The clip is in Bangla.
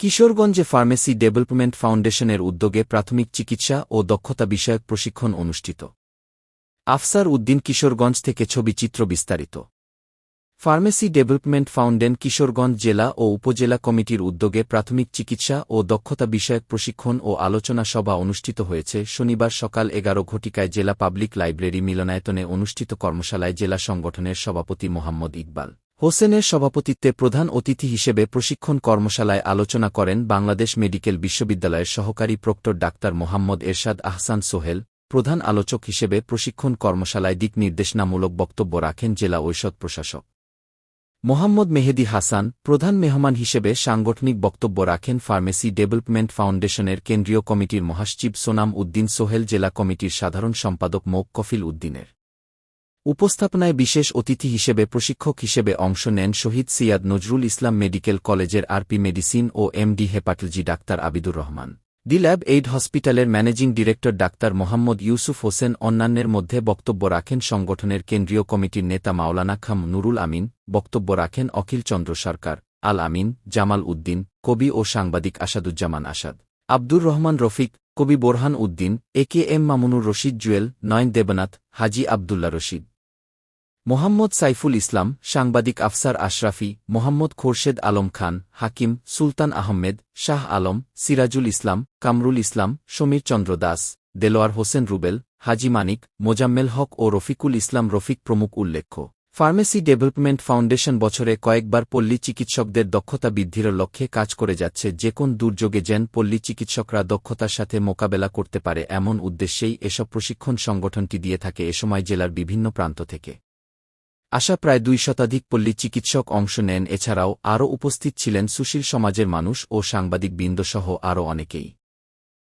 কিশোরগঞ্জে ফার্মেসি ডেভেলপমেন্ট ফাউন্ডেশনের উদ্যোগে প্রাথমিক চিকিৎসা ও দক্ষতা বিষয়ক প্রশিক্ষণ অনুষ্ঠিত। আফসার উদ্দিন কিশোরগঞ্জ থেকে ছবি চিত্র বিস্তারিত। ফার্মেসি ডেভেলপমেন্ট ফাউন্ডেন কিশোরগঞ্জ জেলা ও উপজেলা কমিটির উদ্যোগে প্রাথমিক চিকিৎসা ও দক্ষতা বিষয়ক প্রশিক্ষণ ও আলোচনা সভা অনুষ্ঠিত হয়েছে শনিবার সকাল এগারো ঘটিকায় জেলা পাবলিক লাইব্রেরি মিলনায়তনে অনুষ্ঠিত কর্মশালায় জেলা সংগঠনের সভাপতি মোহাম্মদ ইকবাল। হোসেনের সভাপতিত্বে প্রধান অতিথি হিসেবে প্রশিক্ষণ কর্মশালায় আলোচনা করেন বাংলাদেশ মেডিকেল বিশ্ববিদ্যালয়ের সহকারী প্রক্টর ডাক্তার মোহাম্মদ এরশাদ আহসান সোহেল, প্রধান আলোচক হিসেবে প্রশিক্ষণ কর্মশালায় দিক নির্দেশনামূলক বক্তব্য রাখেন জেলা ঐষধ প্রশাসক। মোহাম্মদ মেহেদি হাসান, প্রধান মেহমান হিসেবে সাংগঠনিক বক্তব্য রাখেন ফার্মেসি ডেভেলপমেন্ট ফাউন্ডেশনের কেন্দ্রীয় কমিটির মহাসচিব সোনাম উদ্দিন সোহেল, জেলা কমিটির সাধারণ সম্পাদক মৌক কফিল উদ্দিনের। উপস্থাপনায় বিশেষ অতিথি হিসেবে প্রশিক্ষক হিসেবে অংশ নেন শহীদ সিয়াদ নজরুল ইসলাম মেডিকেল কলেজের আরপি মেডিসিন ও MD hepatology doctor Abidur Rahman. D lab aid হসপিটালের managing director doctor Mohammad Yusuf Hossain অন্যান্যের মধ্যে বক্তব্য রাখেন সংগঠনের কেন্দ্রীয় কমিটির নেতা মাওলানা খাম নুরুল আমিন, বক্তব্য রাখেন অখিল চন্দ্র সরকার, আল আমিন, জামাল উদ্দিন, কবি ও সাংবাদিক আসাদুজ্জামান আসাদ। আব্দুর রহমান রফিক কবি Borhan Uddin, A K M Mamunur Rashid Jewel, Nayan Debnath, Haji Abdullah Rashid. Mohammad Saiful Islam, সাংবাদিক আফসার আশরাফি, মোহাম্মদ খোরশেদ আলম খান, হাকিম সুলতান আহমেদ, শাহ আলম, সিরাজুল ইসলাম, কামরুল ইসলাম, সমীর চন্দ্র দাস, দেলোয়ার হোসেন রুবেল, হাজি মানিক, মোজাম্মেল হক ও রফিকুল ইসলাম রফিক প্রমুখ উল্লেখ্য। ফার্মেসি ডেভেলপমেন্ট ফাউন্ডেশন বছরে কয়েকবার পল্লী চিকিৎসকদের দক্ষতা বৃদ্ধির লক্ষ্যে কাজ করে যাচ্ছে যে কোন দুর্যোগে যেন পল্লী চিকিৎসকরা দক্ষতার সাথে মোকাবেলা করতে পারে এমন উদ্দেশ্যেই এসব প্রশিক্ষণ সংগঠনটি দিয়ে থাকে এ সময় জেলার বিভিন্ন প্রান্ত থেকে। আসা প্রায় দুই শতাধিক পল্লী চিকিৎসক অংশ নেন। এছাড়াও আরও উপস্থিত ছিলেন সুশীল সমাজের মানুষ ও সাংবাদিক বৃন্দসহ আরও অনেকেই।